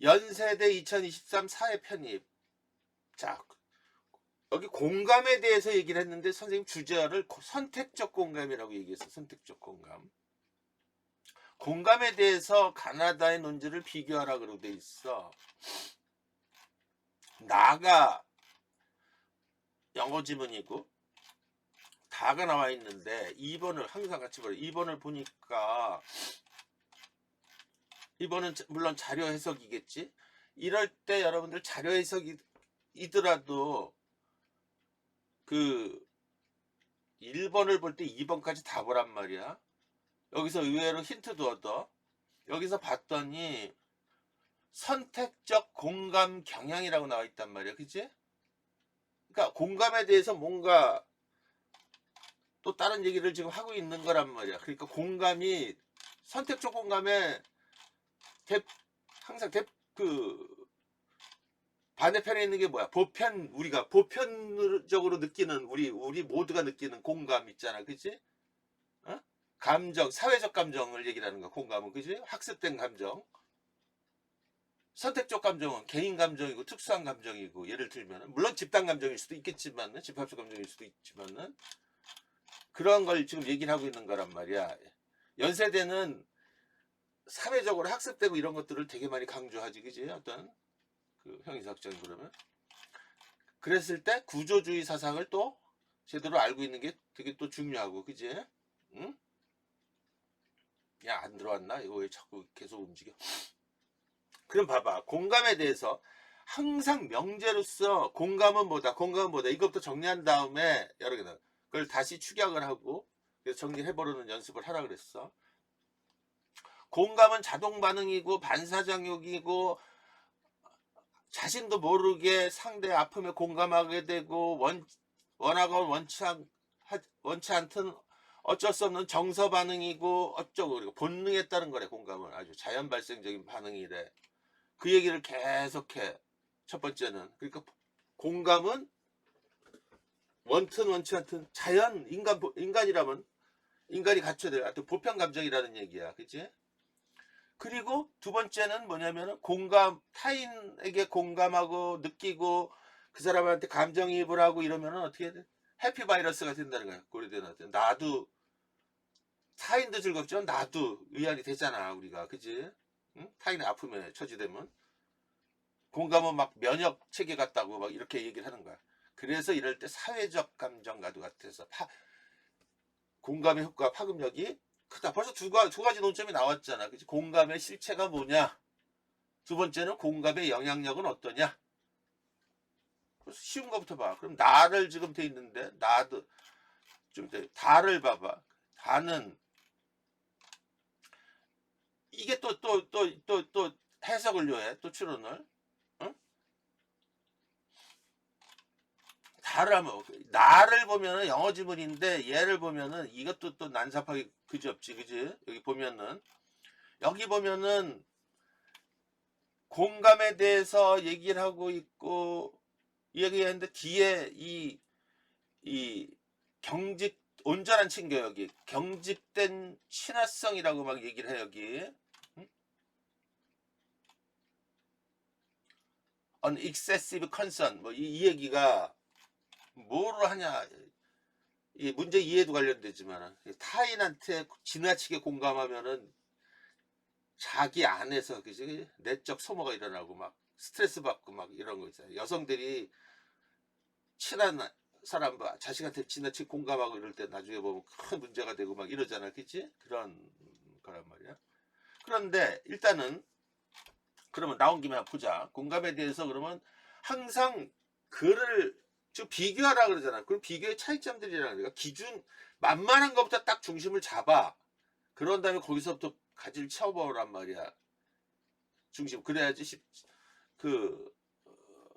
연세대 2023 사회 편입. 자, 여기 공감에 대해서 얘기를 했는데 선생님 주제어를 고- 선택적 공감이라고 얘기했어. 선택적 공감. 공감에 대해서 가나다의 논지를 비교하라 그러고 돼 있어. 나가 영어 지문이고 다가 나와 있는데 2번을 항상 같이 보래. 2번을 보니까 2번은 자- 물론 자료 해석이겠지. 이럴 때 여러분들 자료 해석이더라도 그 1번을 볼 때 2번까지 다 보란 말이야. 여기서 의외로 힌트도 얻어. 여기서 봤더니 선택적 공감 경향이라고 나와 있단 말이야. 그치? 그러니까 공감에 대해서 뭔가 또 다른 얘기를 지금 하고 있는 거란 말이야. 그러니까 공감이 선택적 공감에 대, 항상 대, 그 반대편에 있는 게 뭐야? 보편 우리가 보편적으로 느끼는 우리 우리 모두가 느끼는 공감 있잖아, 그치 어? 감정, 사회적 감정을 얘기하는 거야. 공감은 그지? 학습된 감정. 선택적 감정은 개인 감정이고 특수한 감정이고 예를 들면 물론 집단 감정일 수도 있겠지만은 집합적 감정일 수도 있지만은 그런 걸 지금 얘기를 하고 있는 거란 말이야. 연세대는 사회적으로 학습되고 이런 것들을 되게 많이 강조하지, 그지? 어떤 그 형이사학적인 그러면 그랬을 때 구조주의 사상을 또 제대로 알고 있는 게 되게 또 중요하고, 그지? 응? 야, 안 들어왔나? 이거 왜 자꾸 계속 움직여? 그럼 봐봐. 공감에 대해서 항상 명제로서 공감은 뭐다, 공감은 뭐다. 이것부터 정리한 다음에 여러 개는 그걸 다시 축약을 하고 그래서 정리해보려는 연습을 하라 그랬어. 공감은 자동 반응이고 반사작용이고 자신도 모르게 상대의 아픔에 공감하게 되고 원, 원하건 원치, 않, 하- 원치 않든 어쩔 수 없는 정서 반응이고 어쩌고 그리고 본능에 따른 거래 공감은. 아주 자연 발생적인 반응이래. 그 얘기를 계속해. 첫 번째는. 그러니까 공감은 원튼 원치 않든 자연 인간 인간이라면 인간이 갖춰야 될 하여튼 보편 감정이라는 얘기야. 그치 그리고 두 번째는 뭐냐면은 공감 타인에게 공감하고 느끼고 그 사람한테 감정이입을 하고 이러면은 어떻게 돼? 해피 바이러스가 된다는 거야. 고려되는 나도 타인도 즐겁지만 나도 의안이 되잖아 우리가 그지? 응? 타인의 아픔에 처지되면 공감은 막 면역 체계 같다고 막 이렇게 얘기를 하는 거야. 그래서 이럴 때 사회적 감정과도 같아서 파, 공감의 효과 파급력이 크다. 벌써 두, 가, 두 가지 논점이 나왔잖아. 그치? 공감의 실체가 뭐냐? 두 번째는 공감의 영향력은 어떠냐? 그래서 쉬운 것부터 봐. 그럼 나를 지금 돼 있는데, 나도, 좀, 이제 다를 봐봐. 다는, 이게 또, 또, 또, 또, 또 해석을 요해. 또 추론을. 응? 다를 하면, 나를 보면은 영어 지문인데, 얘를 보면은 이것도 또 난삽하게 그지 없지, 그지? 여기 보면은. 여기 보면은, 공감에 대해서 얘기를 하고 있고, 얘기했는데, 뒤에 이, 이, 경직, 온전한 친교, 여기. 경직된 친화성이라고 막 얘기를 해, 여기. 응? on excessive concern, 뭐, 이, 이 얘기가, 뭐를 하냐. 이 문제 이해도 관련되지만, 타인한테 지나치게 공감하면은, 자기 안에서 그지 내적 소모가 일어나고 막 스트레스 받고 막 이런 거 있어요. 여성들이 친한 사람 자식한테 지나치게 공감하고 이럴 때 나중에 보면 큰 문제가 되고 막 이러잖아, 그치? 그런 거란 말이야. 그런데 일단은 그러면 나온 김에 보자. 공감에 대해서 그러면 항상 그를 즉 비교하라 그러잖아. 그럼 비교의 차이점들이라는 거야. 기준 만만한 것부터 딱 중심을 잡아. 그런 다음에 거기서부터 가지를 채워보란 말이야. 중심. 그래야지 쉽- 그 어,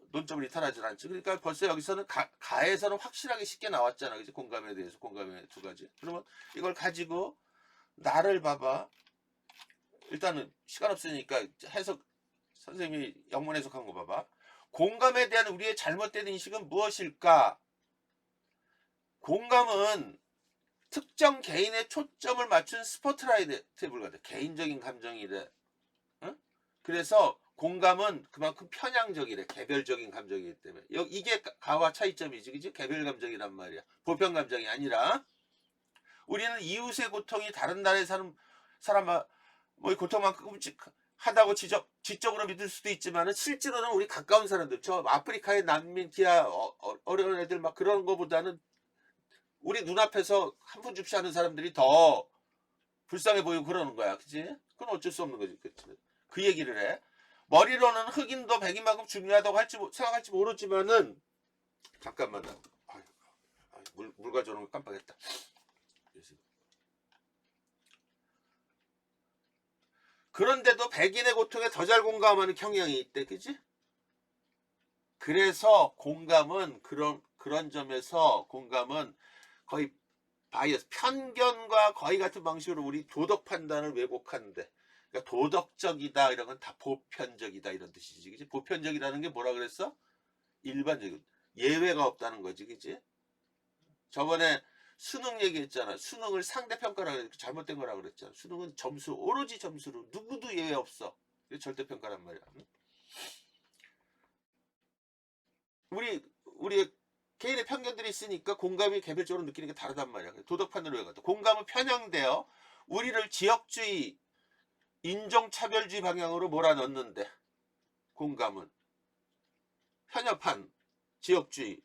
논점을 이탈하지 않지. 그러니까 벌써 여기서는 가, 가에서는 확실하게 쉽게 나왔잖아. 그지? 공감에 대해서 공감의 두 가지. 그러면 이걸 가지고 나를 봐봐. 일단은 시간 없으니까 해석 선생님이 영문 해석한 거 봐봐. 공감에 대한 우리의 잘못된 인식은 무엇일까? 공감은 특정 개인의 초점을 맞춘 스포트라이트에 불과돼. 개인적인 감정이래. 응? 그래서 공감은 그만큼 편향적이래. 개별적인 감정이기 때문에. 여- 이게 가- 가와 차이점이지. 그지? 개별 감정이란 말이야. 보편 감정이 아니라. 우리는 이웃의 고통이 다른 나라에 사는 사람, 뭐, 이 고통만큼 끔찍 하다고 지적, 지적으로 믿을 수도 있지만은 실제로는 우리 가까운 사람들, 저 아프리카의 난민, 기아, 어, 어, 려운 애들 막 그런 거보다는 우리 눈앞에서 한 푼 줍시 하는 사람들이 더 불쌍해 보이고 그러는 거야. 그지? 그건 어쩔 수 없는 거지. 그치? 그 얘기를 해. 머리로는 흑인도 백인만큼 중요하다고 할지 모- 생각할지 모르지만은 잠깐만 물, 물 가져오는 거 깜빡했다. 그런데도 백인의 고통에 더 잘 공감하는 경향이 있대, 그지? 그래서 공감은 그런 그런 점에서 공감은 거의 바이어스 편견과 거의 같은 방식으로 우리 도덕 판단을 왜곡하는데 그러니까 도덕적이다 이런 건 다 보편적이다 이런 뜻이지 그지? 보편적이라는 게 뭐라 그랬어? 일반적인 예외가 없다는 거지 그지? 저번에 수능 얘기했잖아 수능을 상대평가라 그랬 잘못된 거라 그랬잖아 수능은 점수 오로지 점수로 누구도 예외 없어 절대평가란 말이야 응? 우리 우리 개인의 편견들이 있으니까 공감이 개별적으로 느끼는 게 다르단 말이야. 도덕 판단을 왜 갖다. 공감은 편향되어 우리를 지역주의, 인종차별주의 방향으로 몰아넣는데 공감은 편협한 지역주의,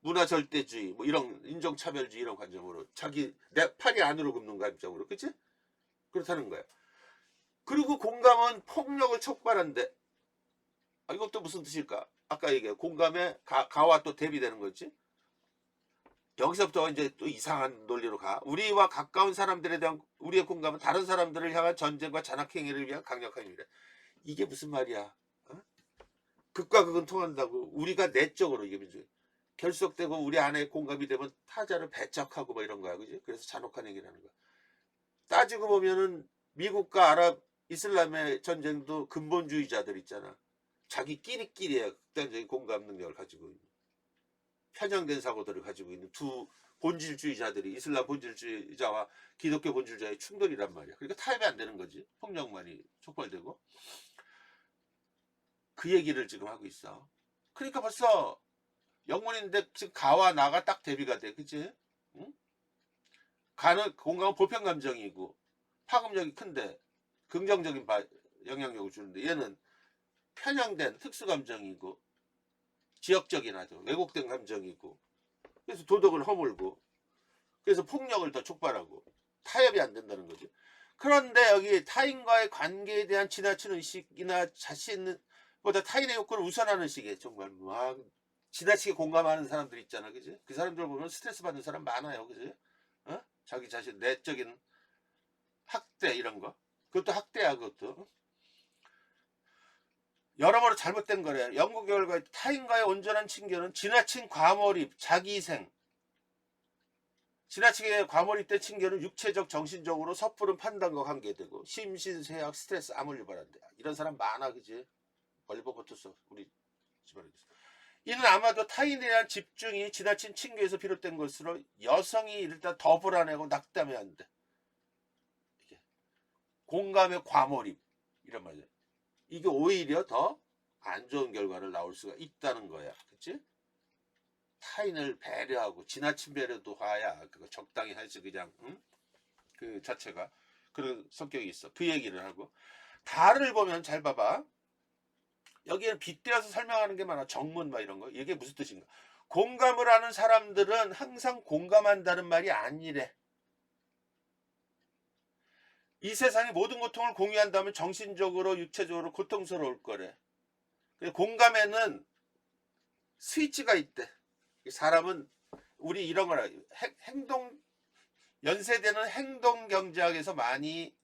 문화 절대주의, 뭐 이런 인종차별주의 이런 관점으로 자기 내 팔이 안으로 굽는 관점으로 그치? 그렇다는 거야. 그리고 공감은 폭력을 촉발한대. 아, 이것도 무슨 뜻일까? 아까 얘기해 공감에 가, 가와 또 대비되는 거지. 여기서부터 이제 또 이상한 논리로 가. 우리와 가까운 사람들에 대한 우리의 공감은 다른 사람들을 향한 전쟁과 잔악행위를 위한 강력한 힘이래. 이게 무슨 말이야? 어? 극과 극은 통한다고. 우리가 내적으로 이게 문제. 결속되고 우리 안에 공감이 되면 타자를 배척하고 뭐 이런 거야, 그지? 그래서 잔혹한 행위라는 거야. 따지고 보면은 미국과 아랍 이슬람의 전쟁도 근본주의자들 있잖아. 자기끼리끼리의 극단적인 공감 능력을 가지고 있는 편향된 사고들을 가지고 있는 두 본질주의자들이 이슬람 본질주의자와 기독교 본질주의자의 충돌이란 말이야. 그러니까 타협이 안 되는 거지. 폭력만이 촉발되고. 그 얘기를 지금 하고 있어. 그러니까 벌써 영문인데 지금 가와 나가 딱 대비가 돼. 그치? 응? 가는 공감은 보편 감정이고 파급력이 큰데 긍정적인 바- 영향력을 주는데 얘는 편향된 특수 감정이고 지역적인 아주 왜곡된 감정이고 그래서 도덕을 허물고 그래서 폭력을 더 촉발하고 타협이 안 된다는 거지. 그런데 여기 타인과의 관계에 대한 지나치는 의식이나 자신보다 타인의 욕구를 우선하는 식의 정말 막 지나치게 공감하는 사람들 있잖아, 그지? 그 사람들 보면 스트레스 받는 사람 많아요, 그지? 어? 자기 자신 내적인 학대 이런 거, 그것도 학대야, 그것도. 여러모로 잘못된 거래. 연구 결과에 타인과의 온전한 친교는 지나친 과몰입, 자기희생. 지나치게 과몰입된 친교는 육체적, 정신적으로 섣부른 판단과 관계되고 심신쇠약, 스트레스, 암을 유발한다. 이런 사람 많아, 그지? 보고 tus어 우리 집안에. 이는 아마도 타인에 대한 집중이 지나친 친교에서 비롯된 것으로 여성이 일단 더 불안하고 낙담해야 한대. 이게 공감의 과몰입 이런 말이야. 이게 오히려 더 안 좋은 결과를 나올 수가 있다는 거야. 그치? 타인을 배려하고 지나친 배려도 하야 그거 적당히 하지 그냥 응? 그 자체가 그런 성격이 있어. 그 얘기를 하고 달을 보면 잘 봐봐. 여기에는 빗대어서 설명하는 게 많아. 정문 막 이런 거. 이게 무슨 뜻인가? 공감을 하는 사람들은 항상 공감한다는 말이 아니래. 이 세상의 모든 고통을 공유한다면 정신적으로 육체적으로 고통스러울 거래. 공감에는 스위치가 있대. 이 사람은 우리 이런 거라 행- 행동 연세대는 행동 경제학에서 많이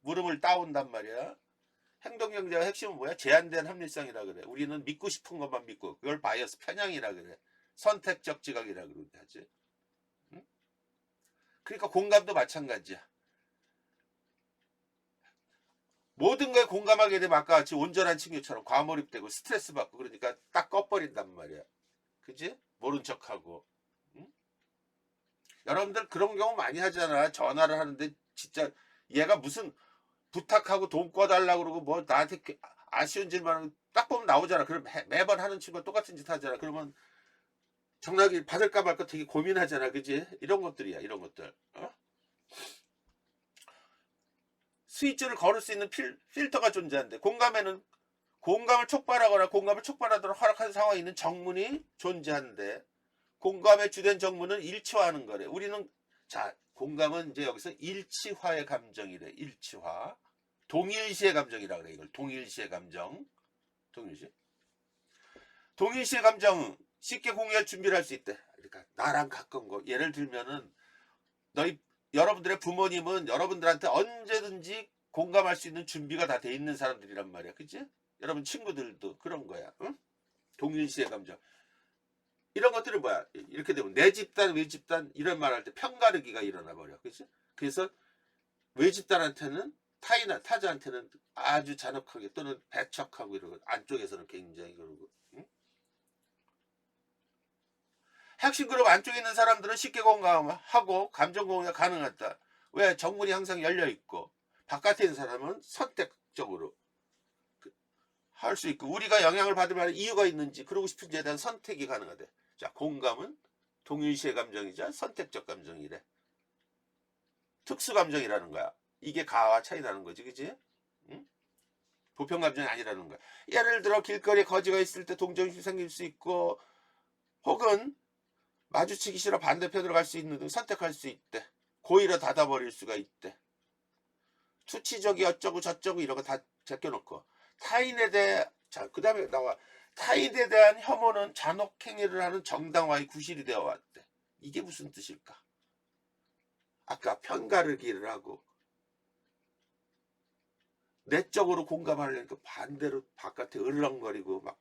물음을 따온단 말이야. 행동 경제학 핵심은 뭐야? 제한된 합리성이라 그래. 우리는 믿고 싶은 것만 믿고 그걸 바이어스 편향이라 그래. 선택적 지각이라 그러게 하지. 응? 그러니까 공감도 마찬가지야. 모든 거에 공감하게 되면 아까 같이 온전한 친구처럼 과몰입되고 스트레스 받고 그러니까 딱 꺼버린단 말이야. 그지? 모른 척하고. 응? 여러분들 그런 경우 많이 하잖아. 전화를 하는데 진짜 얘가 무슨 부탁하고 돈 꺼달라고 그러고 뭐 나한테 그- 아쉬운 질문은 딱 보면 나오잖아. 그럼 매- 매번 하는 친구가 똑같은 짓 하잖아. 그러면 정락이 받을까 말까 되게 고민하잖아. 그지? 이런 것들이야. 이런 것들. 어? 스위치를 걸을 수 있는 필, 필터가 존재하는데 공감에는 공감을 촉발하거나 공감을 촉발하도록 허락한 상황에 있는 정문이 존재하는데 공감의 주된 정문은 일치화하는 거래. 우리는 자 공감은 이제 여기서 일치화의 감정이래. 일치화. 동일시의 감정이라 그래. 이걸 동일시의 감정. 동일시. 동일시의 감정 쉽게 공유할 준비를 할 수 있대. 그러니까 나랑 가까운 거. 예를 들면은 너희 여러분들의 부모님은 여러분들한테 언제든지 공감할 수 있는 준비가 다 돼 있는 사람들이란 말이야. 그치? 여러분 친구들도 그런 거야. 응? 동일시의 감정. 이런 것들은 뭐야? 이렇게 되면 내 집단, 외 집단 이런 말 할 때 편가르기가 일어나 버려. 그치? 그래서 외 집단한테는 타인, 타자한테는 아주 잔혹하게 또는 배척하고 이러고 안쪽에서는 굉장히 그러고. 응? 핵심 그룹 안쪽에 있는 사람들은 쉽게 공감하고 감정 공유가 가능하다. 왜? 정문이 항상 열려 있고 바깥에 있는 사람은 선택적으로 할 수 있고 우리가 영향을 받을 이유가 있는지 그러고 싶은지에 대한 선택이 가능하대. 자, 공감은 동일시의 감정이자 선택적 감정이래. 특수 감정이라는 거야. 이게 가와 차이 나는 거지, 그지? 응? 보편 감정이 아니라는 거야. 예를 들어 길거리에 거지가 있을 때 동정심이 생길 수 있고 혹은 마주치기 싫어 반대편으로 갈 수 있는 등 선택할 수 있대. 고의로 닫아버릴 수가 있대. 투치적이 어쩌고 저쩌고 이런 거 다 제껴놓고 타인에 대해 자 그다음에 나와 타인에 대한 혐오는 잔혹행위를 하는 정당화의 구실이 되어 왔대. 이게 무슨 뜻일까? 아까 편가르기를 하고 내적으로 공감하려니까 반대로 바깥에 을렁거리고 막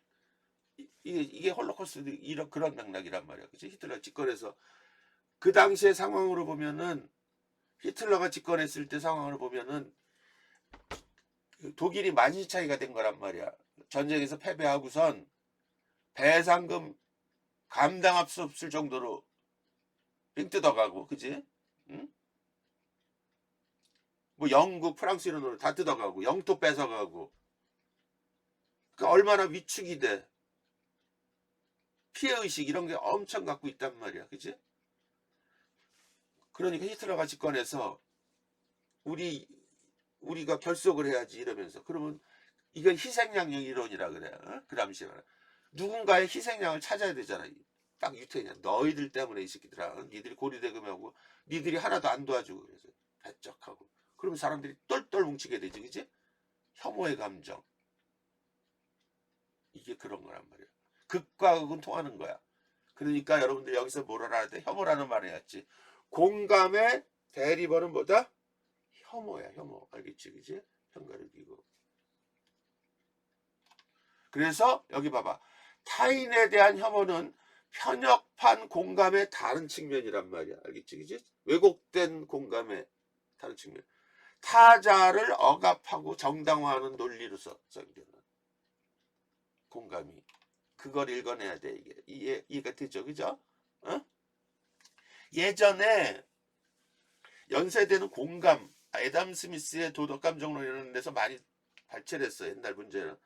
이- 이게 이게 홀로코스트 이런 그런 맥락이란 말이야. 그치? 히틀러 집권해서 그 당시의 상황으로 보면은 히틀러가 집권했을 때 상황을 보면은 그 독일이 만시차이가 된 거란 말이야. 전쟁에서 패배하고선 배상금 감당할 수 없을 정도로 빙 뜯어가고, 그지? 응? 뭐 영국, 프랑스 이런 노래 다 뜯어가고, 영토 뺏어가고. 그 얼마나 위축이 돼. 피해의식 이런 게 엄청 갖고 있단 말이야. 그지? 그러니까 히틀러가 집권해서 우리 우리가 결속을 해야지 이러면서 그러면 이건 희생양령 이론이라 그래. 어? 그 당시에 말이야. 누군가의 희생양을 찾아야 되잖아. 딱 유태냐. 너희들 때문에 이 새끼들아. 어? 니들이 고리대금하고 니들이 하나도 안 도와주고 그래서 배척하고. 그러면 사람들이 똘똘 뭉치게 되지, 그지? 혐오의 감정. 이게 그런 거란 말이야. 극과 극은 통하는 거야. 그러니까 여러분들 여기서 뭘 알아야 돼? 혐오라는 해야지. 공감의 대리번은 뭐다? 혐오야, 혐오. 알겠지, 그지? 편가르기고. 그래서 여기 봐봐. 타인에 대한 혐오는 편협한 공감의 다른 측면이란 말이야. 알겠지, 그지? 왜곡된 공감의 다른 측면. 타자를 억압하고 정당화하는 논리로서 생기는 공감이. 그걸 읽어내야 돼, 이게. 이해, 이해가 되죠, 그죠? 어? 예전에 연세대는 공감, 에담 스미스의 도덕감정론이라는 데서 많이 발췌를 했어, 옛날 문제는.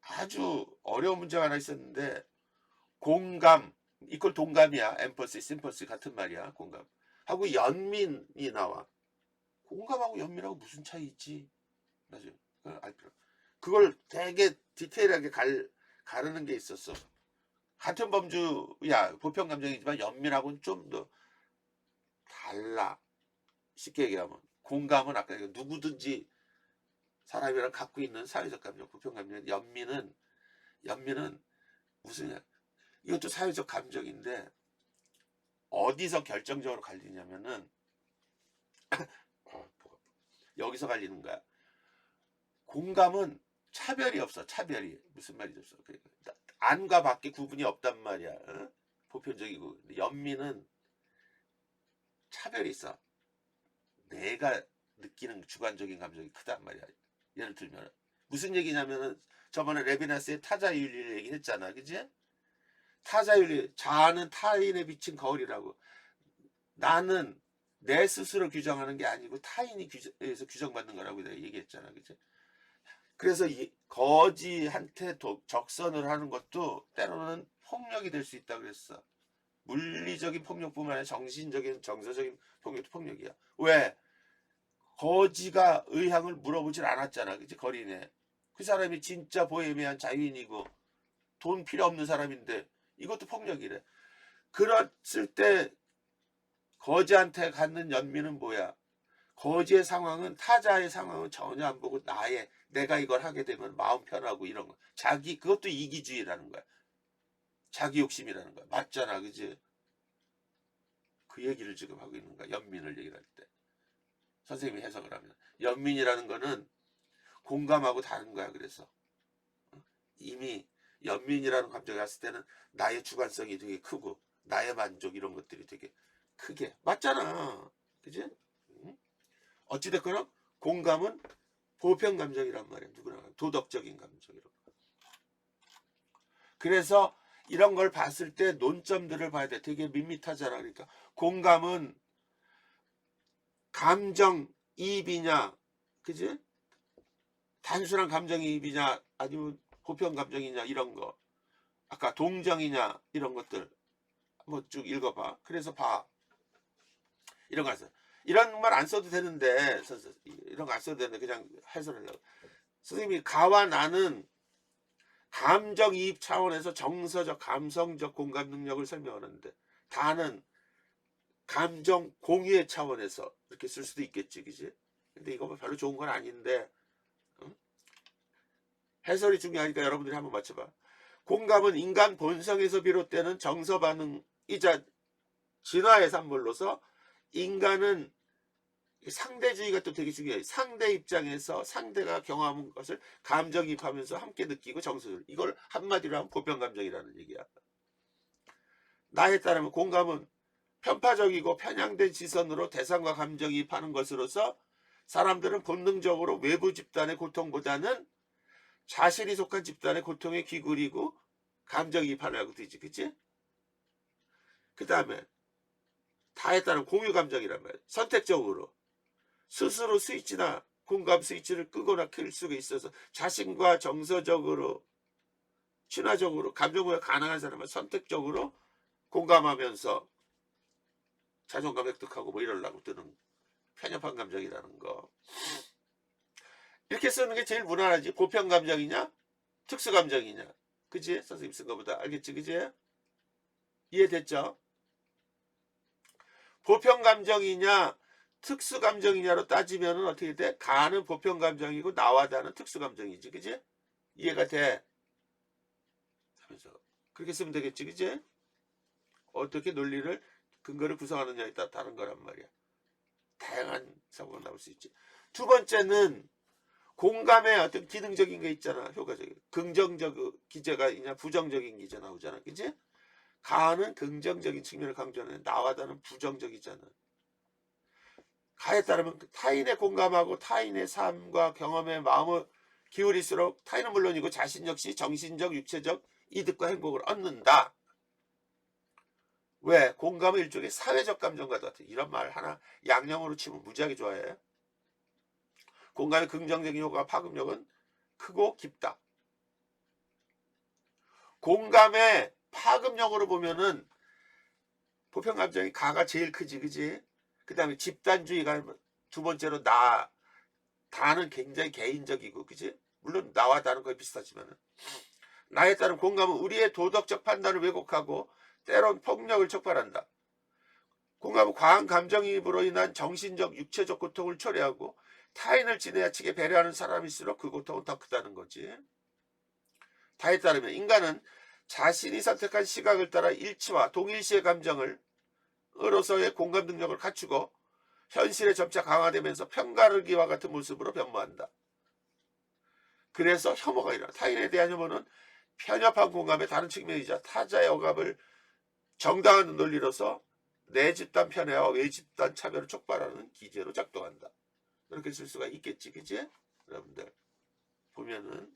아주 어려운 문제가 하나 있었는데, 공감, 이걸 동감이야. 엠퍼시, 심퍼시 같은 말이야, 공감. 하고 연민이 나와. 공감하고 연민하고 무슨 차이 있지? 맞아. 그걸 알 필요. 그걸 되게 디테일하게 갈, 가르는 게 있었어. 같은 범주야, 보편 감정이지만 연민하고는 좀 더 달라. 쉽게 얘기하면. 공감은 아까 누구든지 사람이랑 갖고 있는 사회적 감정, 보편 감정, 연민은, 연민은 무슨, 이것도 사회적 감정인데, 어디서 결정적으로 갈리냐면은, 여기서 갈리는 거야. 공감은 차별이 없어, 차별이. 무슨 말이지 없어. 그러니까 안과 밖에 구분이 없단 말이야. 어? 보편적이고. 연민은 차별이 있어. 내가 느끼는 주관적인 감정이 크단 말이야. 예를 들면 무슨 얘기냐면은 저번에 레비나스의 타자윤리를 얘기했잖아, 그지? 타자윤리 자아는 타인에 비친 거울이라고. 나는 내 스스로 규정하는 게 아니고 타인이 규정, 에서 규정받는 거라고 내가 얘기했잖아, 그지? 그래서 이 거지한테 도- 적선을 하는 것도 때로는 폭력이 될 수 있다 그랬어. 물리적인 폭력뿐만 아니라 정신적인 정서적인 폭력도 폭력이야. 왜? 거지가 의향을 물어보질 않았잖아. 그치? 거리네. 그 사람이 진짜 보헤미안 자유인이고 돈 필요 없는 사람인데 이것도 폭력이래. 그랬을 때 거지한테 갖는 연민은 뭐야? 거지의 상황은 타자의 상황은 전혀 안 보고 나의 내가 이걸 하게 되면 마음 편하고 이런 거. 자기 그것도 이기주의라는 거야. 자기 욕심이라는 거야. 맞잖아, 그지? 그 얘기를 지금 하고 있는 거야. 연민을 얘기할 때. 선생님이 해석을 하면 연민이라는 거는 공감하고 다른 거야. 그래서 어? 이미 연민이라는 감정이 왔을 때는 나의 주관성이 되게 크고 나의 만족 이런 것들이 되게 크게 맞잖아. 그지? 응? 어찌됐거나 공감은 보편 감정이란 말이야. 누구나 도덕적인 감정이라고. 그래서 이런 걸 봤을 때 논점들을 봐야 돼. 되게 밋밋하잖아. 그러니까 공감은 감정 이입이냐, 그지? 단순한 감정이입이냐, 아니면 보편 감정이냐 이런 거. 아까 동정이냐 이런 것들 한번 쭉 읽어봐. 그래서 봐. 이런 거 써. 이런 말 안 써도 되는데 이런 거 안 써도 되는데 그냥 해설하려고. 선생님이 가와 나는 감정이입 차원에서 정서적 감성적 공감 능력을 설명하는데 다는 감정 공유의 차원에서 이렇게 쓸 수도 있겠지 그지 근데 이거 뭐 별로 좋은 건 아닌데 응? 해설이 중요하니까 여러분들이 한번 맞춰봐 공감은 인간 본성에서 비롯되는 정서 반응이자 진화의 산물로서 인간은 상대주의가 또 되게 중요해요. 상대 입장에서 상대가 경험한 것을 감정이입하면서 함께 느끼고 정서를 이걸 한마디로 하면 보편 감정이라는 얘기야. 나에 따르면 공감은 편파적이고 편향된 시선으로 대상과 감정이입하는 것으로서 사람들은 본능적으로 외부 집단의 고통보다는 자신이 속한 집단의 고통에 귀그리고 감정이입하려고 되지, 그치? 그 다음에 다에 따른 공유 감정이란 말이야. 선택적으로. 스스로 스위치나 공감 스위치를 끄거나 켤 수가 있어서 자신과 정서적으로 친화적으로 감정부가 가능한 사람은 선택적으로 공감하면서 자존감 획득하고 뭐 이러려고 뜨는 편협한 감정이라는 거. 이렇게 쓰는 게 제일 무난하지. 보편 감정이냐? 특수 감정이냐? 그지? 선생님 쓴 거보다. 알겠지? 그지? 이해됐죠 보편 감정이냐 특수 감정이냐로 따지면은 어떻게 돼? 가는 보편 감정이고 나와 다는 특수 감정이지, 그지? 이해가 돼? 하면서 그렇게 쓰면 되겠지, 그지? 어떻게 논리를 근거를 구성하느냐에 따라 다른 거란 말이야. 다양한 사고가 나올 수 있지. 두 번째는 공감의 어떤 기능적인 게 있잖아, 효과적인. 긍정적 기제가 있냐, 부정적인 기제 나오잖아, 그지? 가는 긍정적인 측면을 강조하는 나와 다는 부정적이잖아. 가에 따르면 타인의 공감하고 타인의 삶과 경험에 마음을 기울일수록 타인은 물론이고 자신 역시 정신적, 육체적 이득과 행복을 얻는다. 왜? 공감은 일종의 사회적 감정과 같아. 이런 말 하나 양념으로 치면 무지하게 좋아해. 공감의 긍정적인 효과와 파급력은 크고 깊다. 공감의 파급력으로 보면은 보편 감정이 가가 제일 크지, 그지? 그 다음에 집단주의가 두 번째로 나, 다는 굉장히 개인적이고, 그지? 물론 나와 다른 거에 비슷하지만은. 나에 따른 공감은 우리의 도덕적 판단을 왜곡하고 때론 폭력을 촉발한다. 공감은 과한 감정이입으로 인한 정신적, 육체적 고통을 초래하고 타인을 지나치게 배려하는 사람일수록 그 고통은 더 크다는 거지. 다에 따르면 인간은 자신이 선택한 시각을 따라 일치와 동일시의 감정을 으로서의 공감 능력을 갖추고 현실에 점차 강화되면서 편가르기와 같은 모습으로 변모한다. 그래서 혐오가 일어나. 타인에 대한 혐오는 편협한 공감의 다른 측면이자 타자의 억압을 정당한 논리로서 내 집단 편애와 외 집단 차별을 촉발하는 기제로 작동한다. 이렇게 쓸 수가 있겠지, 그지? 여러분들 보면은